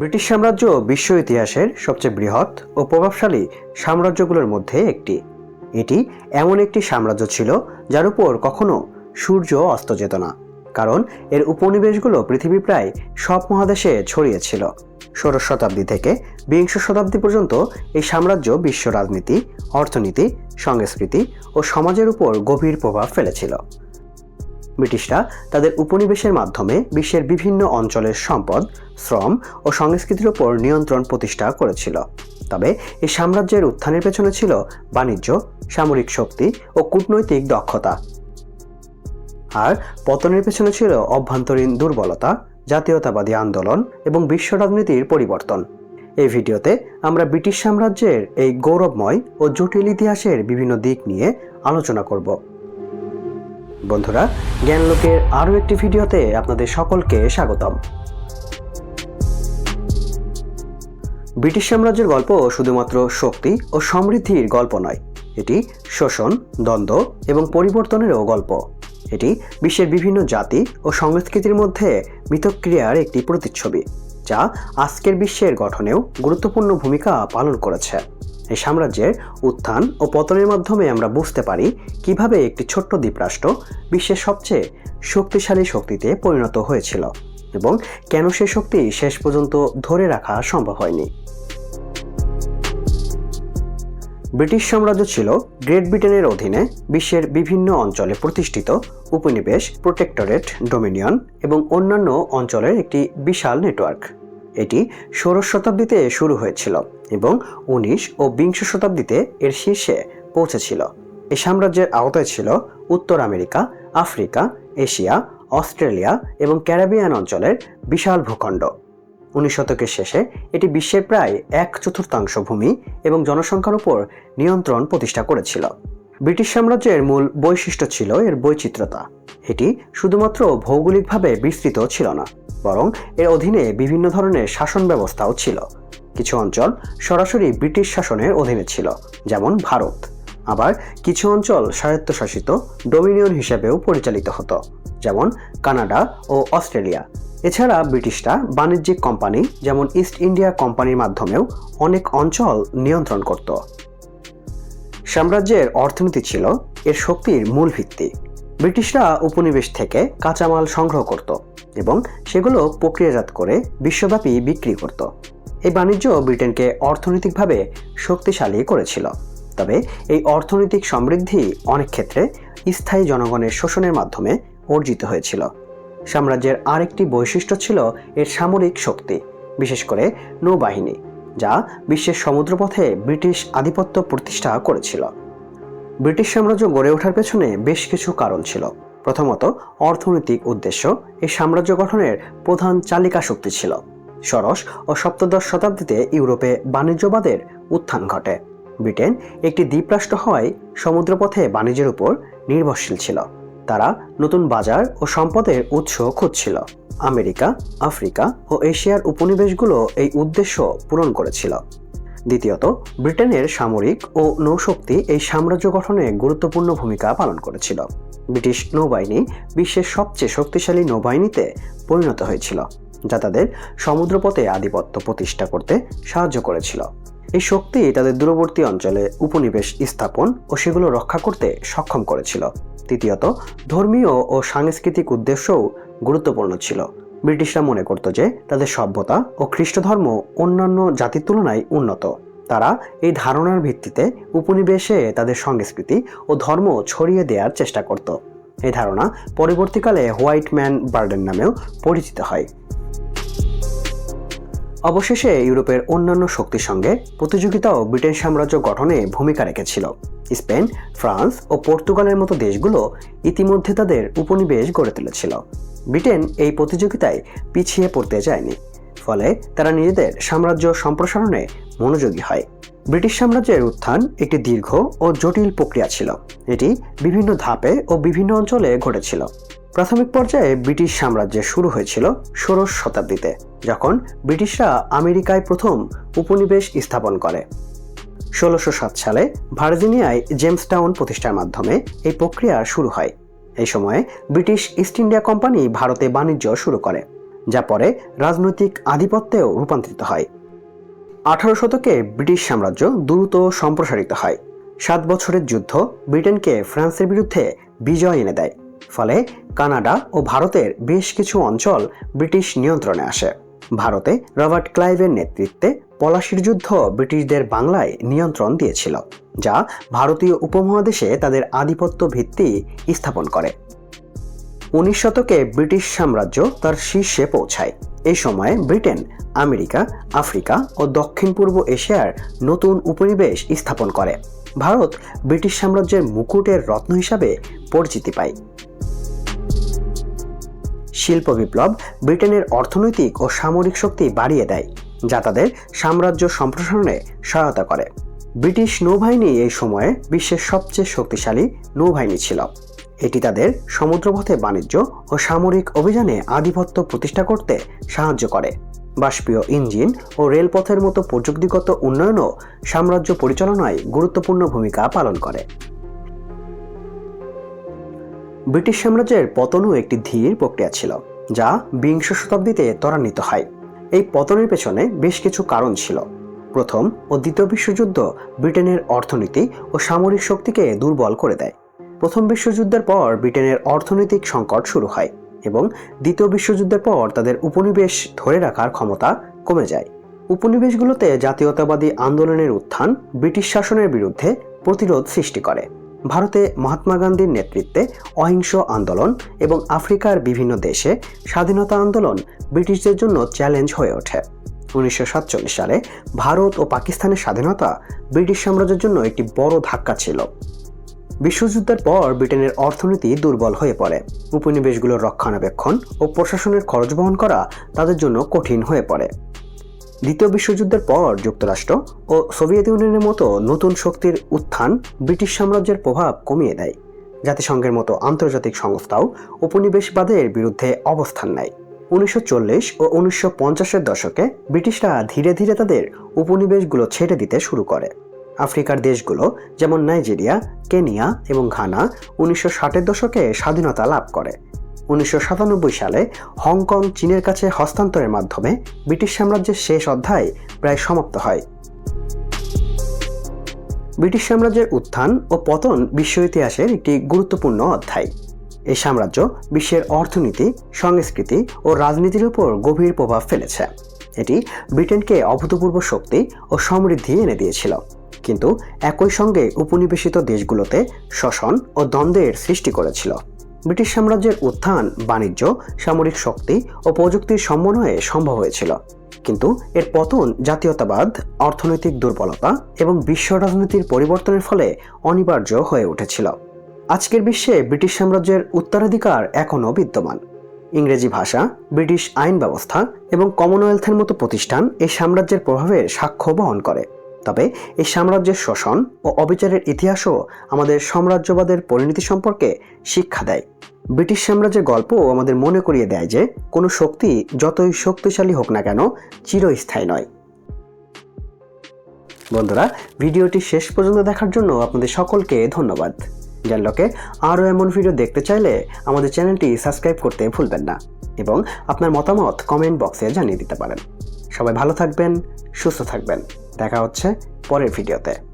British সাম্রাজ্য বিশ্ব ইতিহাসের সবচেয়ে বৃহৎ ও প্রভাবশালী সাম্রাজ্যগুলোর মধ্যে একটি। এটি এমন একটি সাম্রাজ্য ছিল যার উপর কখনো সূর্য অস্ত যেত না, কারণ এর উপনিবেশগুলো পৃথিবী প্রায় সব মহাদেশে ছড়িয়েছিল ষোড়শ শতাব্দী থেকে বিংশ শতাব্দী পর্যন্ত এই সাম্রাজ্য বিশ্ব রাজনীতি, অর্থনীতি, সংস্কৃতি ও সমাজের উপর গভীর প্রভাব ফেলেছিল। ব্রিটিশরা তাদের উপনিবেশের মাধ্যমে বিশ্বের বিভিন্ন অঞ্চলের সম্পদ, শ্রম ও সংস্কৃতির উপর নিয়ন্ত্রণ প্রতিষ্ঠা করেছিল। তবে এই সাম্রাজ্যের উত্থানের পেছনে ছিল বাণিজ্য, সামরিক শক্তি ও কূটনৈতিক দক্ষতা। আর পতনের পেছনে ছিল অভ্যন্তরীণ দুর্বলতা, জাতীয়তাবাদী আন্দোলন এবং বিশ্ব রাজনীতির পরিবর্তন। এই ভিডিওতে আমরা ব্রিটিশ সাম্রাজ্যের এই গৌরবময় ও জটিল ইতিহাসের বিভিন্ন দিক নিয়ে আলোচনা করব। বন্ধুরা জ্ঞানলোকের আরও একটি ভিডিওতে আপনাদের সকলকে স্বাগতম। ব্রিটিশ সাম্রাজ্যের গল্প শুধুমাত্র শক্তি ও সমৃদ্ধির গল্প নয়, এটি শোষণ, দ্বন্দ্ব এবং পরিবর্তনেরও গল্প। এটি বিশ্বের বিভিন্ন জাতি ও সংস্কৃতির মধ্যে মিতক্রিয়ার একটি প্রতিচ্ছবি, যা আজকের বিশ্বের গঠনেও গুরুত্বপূর্ণ ভূমিকা পালন করেছে। সাম্রাজ্যের উত্থান ও পতনের মাধ্যমে আমরা বুঝতে পারি কীভাবে একটি ছোট্ট দ্বীপরাষ্ট্র বিশ্বের সবচেয়ে শক্তিশালী শক্তিতে পরিণত হয়েছিল এবং কেন সে শক্তি শেষ পর্যন্ত ধরে রাখা সম্ভব হয়নি। ব্রিটিশ সাম্রাজ্য ছিল গ্রেট ব্রিটেনের অধীনে বিশ্বের বিভিন্ন অঞ্চলে প্রতিষ্ঠিত, উপনিবেশ, প্রোটেক্টরেট, ডোমিনিয়ন এবং অন্যান্য অঞ্চলের একটি বিশাল নেটওয়ার্ক। এটি ষোড়শ শতাব্দীতে শুরু হয়েছিল এবং উনিশ ও বিংশ শতাব্দীতে এর শীর্ষে পৌঁছেছিল। এই সাম্রাজ্যের আওতায় ছিল উত্তর আমেরিকা, আফ্রিকা, এশিয়া, অস্ট্রেলিয়া এবং ক্যারাবিয়ান অঞ্চলের বিশাল ভূখণ্ড। উনিশ শতকের শেষে এটি বিশ্বের প্রায় এক চতুর্থাংশ ভূমি এবং জনসংখ্যার উপর নিয়ন্ত্রণ প্রতিষ্ঠা করেছিল। ব্রিটিশ সাম্রাজ্যের মূল বৈশিষ্ট্য ছিল এর বৈচিত্র্যতা। এটি শুধুমাত্র ভৌগোলিকভাবে বিস্তৃত ছিল না। বরং এর অধীনে বিভিন্ন ধরনের শাসন ব্যবস্থাও ছিল। কিছু অঞ্চল সরাসরি ব্রিটিশ শাসনের অধীনে ছিল, যেমন ভারত। আবার কিছু অঞ্চল স্বায়ত্তশাসিত ডোমিনিয়ন হিসেবেও পরিচালিত হতো, যেমন কানাডা ও অস্ট্রেলিয়া। এছাড়া ব্রিটিশরা বাণিজ্যিক কোম্পানি, যেমন ইস্ট ইন্ডিয়া কোম্পানির মাধ্যমেও অনেক অঞ্চল নিয়ন্ত্রণ করত। সাম্রাজ্যের অর্থনীতি ছিল, এর শক্তির মূল ভিত্তি। ব্রিটিশরা উপনিবেশ থেকে কাঁচামাল সংগ্রহ করত এবং সেগুলো প্রক্রিয়াজাত করে বিশ্বব্যাপী বিক্রি করত। এই বাণিজ্য ব্রিটেনকে অর্থনৈতিকভাবে শক্তিশালী করেছিল। তবে এই অর্থনৈতিক সমৃদ্ধি অনেক ক্ষেত্রে স্থায়ী জনগণের শোষণের মাধ্যমে অর্জিত হয়েছিল। সাম্রাজ্যের আরেকটি বৈশিষ্ট্য ছিল এর সামরিক শক্তি, বিশেষ করে নৌবাহিনী, যা বিশ্বের সমুদ্রপথে ব্রিটিশ আধিপত্য প্রতিষ্ঠা করেছিল। ব্রিটিশ সাম্রাজ্য গড়ে ওঠার পেছনে বেশ কিছু কারণ ছিল। প্রথমত, অর্থনৈতিক উদ্দেশ্য এই সাম্রাজ্য গঠনের প্রধান চালিকা শক্তি ছিল। ষোড়শ ও সপ্তদশ শতাব্দীতে ইউরোপে বাণিজ্যবাদের উত্থান ঘটে। ব্রিটেন একটি দ্বীপরাষ্ট্র হওয়ায় সমুদ্রপথে বাণিজ্যের উপর নির্ভরশীল ছিল। তারা নতুন বাজার ও সম্পদের উৎস খুঁজছিল। আমেরিকা, আফ্রিকা ও এশিয়ার উপনিবেশগুলো এই উদ্দেশ্য পূরণ করেছিল। দ্বিতীয়ত, ব্রিটেনের সামরিক ও নৌশক্তি এই সাম্রাজ্য গঠনে গুরুত্বপূর্ণ ভূমিকা পালন করেছিল। ব্রিটিশ নৌবাহিনী বিশ্বের সবচেয়ে শক্তিশালী নৌবাহিনীতে পরিণত হয়েছিল, যা তাদের সমুদ্রপথে আধিপত্য প্রতিষ্ঠা করতে সাহায্য করেছিল। এই শক্তি তাদের দূরবর্তী অঞ্চলে উপনিবেশ স্থাপন ও সেগুলো রক্ষা করতে সক্ষম করেছিল। তৃতীয়ত, ধর্মীয় ও সাংস্কৃতিক উদ্দেশ্যও গুরুত্বপূর্ণ ছিল। ব্রিটিশরা মনে করত যে তাদের সভ্যতা ও খ্রিস্ট ধর্ম অন্যান্য জাতির তুলনায় উন্নত। তারা এই ধারণার ভিত্তিতে উপনিবেশে তাদের সংস্কৃতি ও ধর্ম ছড়িয়ে দেওয়ার চেষ্টা করত। এই ধারণা পরবর্তীকালে হোয়াইট ম্যান বার্ডেন নামেও পরিচিত হয়। অবশেষে ইউরোপের অন্যান্য শক্তির সঙ্গে প্রতিযোগিতাও ব্রিটেন সাম্রাজ্য গঠনে ভূমিকা রেখেছিল। স্পেন, ফ্রান্স ও পর্তুগালের মতো দেশগুলো ইতিমধ্যে তাদের উপনিবেশ গড়ে তুলেছিল। ব্রিটেন এই প্রতিযোগিতায় পিছিয়ে পড়তে যায়নি। ফলে তারা নিজেদের সাম্রাজ্য সম্প্রসারণে মনোযোগী হয়। ব্রিটিশ সাম্রাজ্যের উত্থান একটি দীর্ঘ ও জটিল প্রক্রিয়া ছিল। এটি বিভিন্ন ধাপে ও বিভিন্ন অঞ্চলে ঘটেছিল। প্রাথমিক পর্যায়ে ব্রিটিশ সাম্রাজ্যের শুরু হয়েছিল ষোড়শ শতাব্দীতে, যখন ব্রিটিশরা আমেরিকায় প্রথম উপনিবেশ স্থাপন করে। ষোলোশো সাত সালে ভার্জিনিয়ায় জেমসটাউন প্রতিষ্ঠার মাধ্যমে এই প্রক্রিয়া শুরু হয়। এই সময়ে ব্রিটিশ ইস্ট ইন্ডিয়া কোম্পানি ভারতে বাণিজ্য শুরু করে, যা পরে রাজনৈতিক আধিপত্যেও রূপান্তরিত হয়। আঠারো শতকে ব্রিটিশ সাম্রাজ্য দ্রুত সম্প্রসারিত হয়। সাত বছরের যুদ্ধ ব্রিটেনকে ফ্রান্সের বিরুদ্ধে বিজয় এনে দেয়, ফলে কানাডা ও ভারতের বেশ কিছু অঞ্চল ব্রিটিশ নিয়ন্ত্রণে আসে। ভারতে রবার্ট ক্লাইভের নেতৃত্বে পলাশির যুদ্ধ ব্রিটিশদের বাংলায় নিয়ন্ত্রণ দিয়েছিল। যা ভারতীয় উপমহাদেশে তাদের আধিপত্য ভিত্তি স্থাপন করে। উনিশ শতকে ব্রিটিশ সাম্রাজ্য তার শীর্ষে পৌঁছায়। এই সময়ে ব্রিটেন, আমেরিকা, আফ্রিকা ও দক্ষিণ পূর্ব এশিয়ার নতুন উপনিবেশ স্থাপন করে। ভারত ব্রিটিশ সাম্রাজ্যের মুকুটের রত্ন হিসাবে পরিচিতি পায়। শিল্প বিপ্লব ব্রিটেনের অর্থনৈতিক ও সামরিক শক্তি বাড়িয়ে দেয়, যা তাদের সাম্রাজ্য সম্প্রসারণে সহায়তা করে। ব্রিটিশ নৌবাহিনী এই সময়ে বিশ্বের সবচেয়ে শক্তিশালী নৌবাহিনী ছিল। এটি তাদের সমুদ্রপথে বাণিজ্য ও সামরিক অভিযানে আধিপত্য প্রতিষ্ঠা করতে সাহায্য করে। বাষ্পীয় ইঞ্জিন ও রেলপথের মতো প্রযুক্তিগত উন্নয়নও সাম্রাজ্য পরিচালনায় গুরুত্বপূর্ণ ভূমিকা পালন করে। ব্রিটিশ সাম্রাজ্যের পতনও একটি ধীর প্রক্রিয়া ছিল, যা বিংশ শতাব্দীতে ত্বরান্বিত হয়। এই পতনের পেছনে বেশ কিছু কারণ ছিল। প্রথম ও দ্বিতীয় বিশ্বযুদ্ধ ব্রিটেনের অর্থনীতি ও সামরিক শক্তিকে দুর্বল করে দেয়। প্রথম বিশ্বযুদ্ধের পর ব্রিটেনের অর্থনৈতিক সংকট শুরু হয় এবং দ্বিতীয় বিশ্বযুদ্ধের পর তাদের উপনিবেশ ধরে রাখার ক্ষমতা কমে যায়। উপনিবেশগুলোতে জাতীয়তাবাদী আন্দোলনের উত্থান ব্রিটিশ শাসনের বিরুদ্ধে প্রতিরোধ সৃষ্টি করে। ভারতে মহাত্মা গান্ধীর নেতৃত্বে অহিংস আন্দোলন এবং আফ্রিকার বিভিন্ন দেশে স্বাধীনতা আন্দোলন ব্রিটিশদের জন্য চ্যালেঞ্জ হয়ে ওঠে। উনিশশো সাতচল্লিশ সালে ভারত ও পাকিস্তানের স্বাধীনতা ব্রিটিশ সাম্রাজ্যের জন্য একটি বড় ধাক্কা ছিল। বিশ্বযুদ্ধের পর ব্রিটেনের অর্থনীতি দুর্বল হয়ে পড়ে। উপনিবেশগুলোর রক্ষণাবেক্ষণ ও প্রশাসনের খরচ বহন করা তাদের জন্য কঠিন হয়ে পড়ে। দ্বিতীয় বিশ্বযুদ্ধের পর যুক্তরাষ্ট্র ও সোভিয়েত ইউনিয়নের মতো নতুন শক্তির উত্থান ব্রিটিশ সাম্রাজ্যের প্রভাব কমিয়ে দেয়। জাতিসংঘের মতো আন্তর্জাতিক সংস্থাও উপনিবেশবাদের বিরুদ্ধে অবস্থান নেয়। উনিশশো চল্লিশ ও উনিশশো পঞ্চাশের দশকে ব্রিটিশরা ধীরে ধীরে তাদের উপনিবেশগুলো ছেড়ে দিতে শুরু করে। আফ্রিকার দেশগুলো যেমন নাইজেরিয়া, কেনিয়া এবং ঘানা উনিশশো ষাটের দশকে স্বাধীনতা লাভ করে। উনিশশো সাতানব্বই সালে হংকং চীনের কাছে হস্তান্তরের মাধ্যমে ব্রিটিশ সাম্রাজ্যের শেষ অধ্যায় প্রায় সমাপ্ত হয়। ব্রিটিশ সাম্রাজ্যের উত্থান ও পতন বিশ্ব ইতিহাসের একটি গুরুত্বপূর্ণ অধ্যায়। এই সাম্রাজ্য বিশ্বের অর্থনীতি, সংস্কৃতি ও রাজনীতির উপর গভীর প্রভাব ফেলেছে। এটি ব্রিটেনকে অভূতপূর্ব শক্তি ও সমৃদ্ধি এনে দিয়েছিল। কিন্তু একই সঙ্গে উপনিবেশিত দেশগুলোতে শোষণ ও দ্বন্দ্বের সৃষ্টি করেছিল। ব্রিটিশ সাম্রাজ্যের উত্থান, বাণিজ্য, সামরিক শক্তি ও প্রযুক্তির সমন্বয়ে সম্ভব হয়েছিল। কিন্তু এর পতন, জাতীয়তাবাদ, অর্থনৈতিক দুর্বলতা এবং বিশ্ব রাজনীতির পরিবর্তনের ফলে অনিবার্য হয়ে উঠেছিল। আজকের বিশ্বে ব্রিটিশ সাম্রাজ্যের উত্তরাধিকার এখনও বিদ্যমান। ইংরেজি ভাষা, ব্রিটিশ আইন ব্যবস্থা এবং কমনওয়েলথের মতো প্রতিষ্ঠান এই সাম্রাজ্যের প্রভাবের সাক্ষ্য বহন করে। তবে এই সাম্রাজ্যের শোষণ ও অবিচারের ইতিহাসও আমাদের সাম্রাজ্যবাদের পরিণতি সম্পর্কে শিক্ষা দেয়। ব্রিটিশ সাম্রাজ্যের গল্প আমাদের মনে করিয়ে দেয় যে, কোনো শক্তি যতই শক্তিশালী হোক না কেন, চিরস্থায়ী নয়। বন্ধুরা, ভিডিওটি শেষ পর্যন্ত দেখার জন্য আপনাদের সকলকে ধন্যবাদ। জানলকে আরও এমন ভিডিও দেখতে চাইলে আমাদের চ্যানেলটি সাবস্ক্রাইব করতে ভুলবেন না এবং আপনার মতামত কমেন্ট বক্সে জানিয়ে দিতে পারেন। সবাই ভালো থাকবেন, সুস্থ থাকবেন। দেখা হচ্ছে পরের ভিডিওতে